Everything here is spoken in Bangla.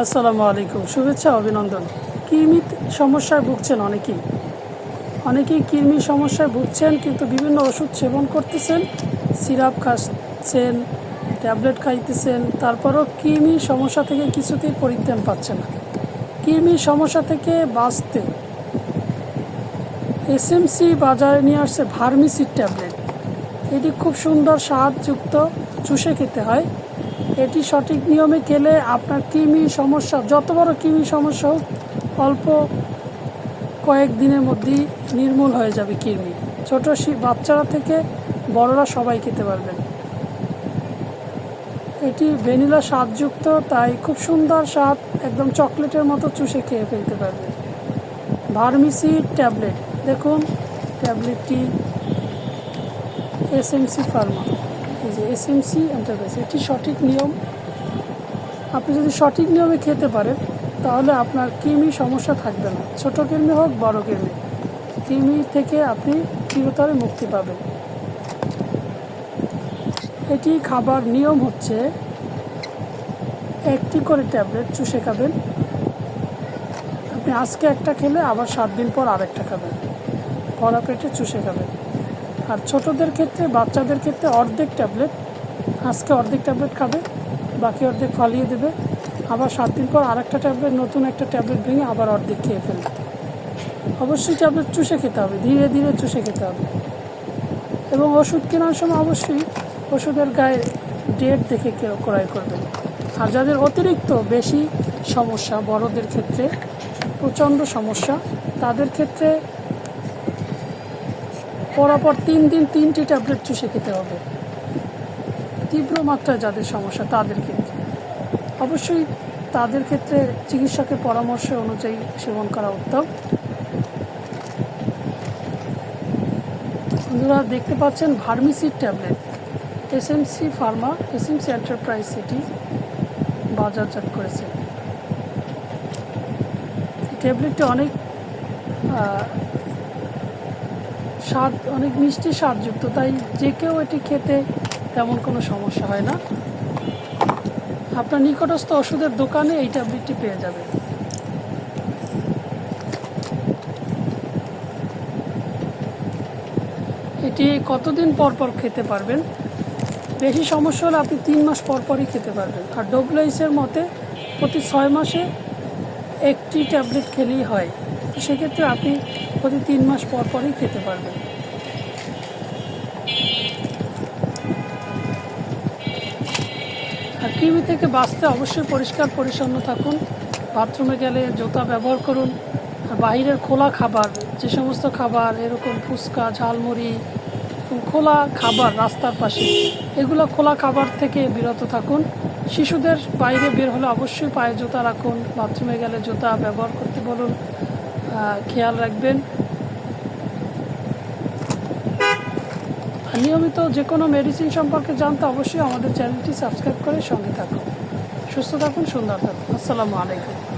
আসসালামু আলাইকুম, শুভেচ্ছা, অভিনন্দন। কৃমি সমস্যায় ভুগছেন অনেকেই। অনেকেই কৃমি সমস্যায় ভুগছেন, কিন্তু বিভিন্ন ওষুধ সেবন করতেছেন, সিরাপ খাচ্ছেন, ট্যাবলেট খাইতেছেন, তারপরও কৃমি সমস্যা থেকে কিছুতেই পরিত্রাণ পাচ্ছে না। কৃমি সমস্যা থেকে বাঁচতে এসএমসি বাজারে নিয়ে আসছে ভার্মিসিড ট্যাবলেট। এটি খুব সুন্দর, স্বাদযুক্ত, চুষে খেতে হয়। এটি সঠিক নিয়মে খেলে আপনার কৃমি সমস্যা, যত বড় কৃমি সমস্যা হোক, অল্প কয়েক দিনের মধ্যেই নির্মূল হয়ে যাবে কৃমি। ছোট বাচ্চারা থেকে বড়রা সবাই খেতে পারবেন। এটি ভ্যানিলা স্বাদযুক্ত, তাই খুব সুন্দর স্বাদ, একদম চকলেটের মতো চুষে খেয়ে ফেলতে পারবে ভার্মিসি ট্যাবলেট, দেখুন, ট্যাবলেটটি এসএমসি ফার্মা এই যে এসএমসি এন্টারপ্রাইজ এটি সঠিক নিয়ম। আপনি যদি সঠিক নিয়মে খেতে পারেন, তাহলে আপনার কৃমি সমস্যা থাকবে না। ছোট কৃমি হোক, বড় কৃমি। কৃমি থেকে আপনি চিরতরে মুক্তি পাবেন। এটি খাবার নিয়ম হচ্ছে, একটি করে ট্যাবলেট চুষে খাবেন। আপনি আজকে একটা খেলে আবার সাত দিন পর আরেকটা খাবেন। ভরা পেটে চুষে খাবেন। আর ছোটদের ক্ষেত্রে, বাচ্চাদের ক্ষেত্রে অর্ধেক ট্যাবলেট। আজকে অর্ধেক ট্যাবলেট খাবে, বাকি অর্ধেক ফালিয়ে দেবে। আবার সাত দিন পর আরেকটা ট্যাবলেট, নতুন একটা ট্যাবলেট ভেঙে আবার অর্ধেক খেয়ে ফেলবে। অবশ্যই ট্যাবলেট চুষে খেতে হবে, ধীরে ধীরে চুষে খেতে হবে। এবং ওষুধ কেনার সময় অবশ্যই ওষুধের গায়ে ডেট দেখে ক্রয় করবেন। আর যাদের অতিরিক্ত বেশি সমস্যা, বড়দের ক্ষেত্রে প্রচণ্ড সমস্যা, তাদের ক্ষেত্রে পরাপর তিন দিন তিনটি ট্যাবলেট চুষে খেতে হবে। তীব্র মাত্রায় যাদের সমস্যা, তাদের ক্ষেত্রে। অবশ্যই তাদের ক্ষেত্রে চিকিৎসকের পরামর্শ অনুযায়ী সেবন করা উত্তম। বন্ধুরা, দেখতে পাচ্ছেন Vermisid tablet. SMC pharma, SMC enterprise এটি বাজারজাত করেছে। ট্যাবলেটটি অনেক স্বাদ, অনেক মিষ্টি স্বাদযুক্ত, তাই যে কেউ এটি খেতে তেমন কোনো সমস্যা হয় না। আপনার নিকটস্থ ওষুধের দোকানে এই ট্যাবলেটটি পেয়ে যাবেন এটি কতদিন পর পর খেতে পারবেন? বেশি সমস্যা হলে আপনি তিন মাস পর পরই খেতে পারবেন। আর ডোবলাইসের মতে, প্রতি ছয় মাসে একটি ট্যাবলেট খেলেই হয়। তো সেক্ষেত্রে আপনি প্রতি তিন মাস পর পরই খেতে পারবেন। আর কৃমি থেকে বাঁচতে অবশ্যই পরিষ্কার পরিচ্ছন্ন থাকুন, বাথরুমে গেলে জুতা ব্যবহার করুন, আর বাইরের খোলা খাবার, যে সমস্ত খাবার, এরকম ফুচকা, ঝালমুড়ি খোলা খাবার রাস্তার পাশে, এগুলো খোলা খাবার থেকে বিরত থাকুন। শিশুদের বাইরে বের হলে অবশ্যই পায়ে জুতা রাখুন, বাথরুমে গেলে জুতা ব্যবহার করতে বলুন খেয়াল রাখবেন। নিয়মিত যে কোনো মেডিসিন সম্পর্কে জানতে অবশ্যই আমাদের চ্যানেলটি সাবস্ক্রাইব করে সঙ্গে থাকুন। সুস্থ থাকুন, সুন্দর থাকুন। আসসালামু আলাইকুম।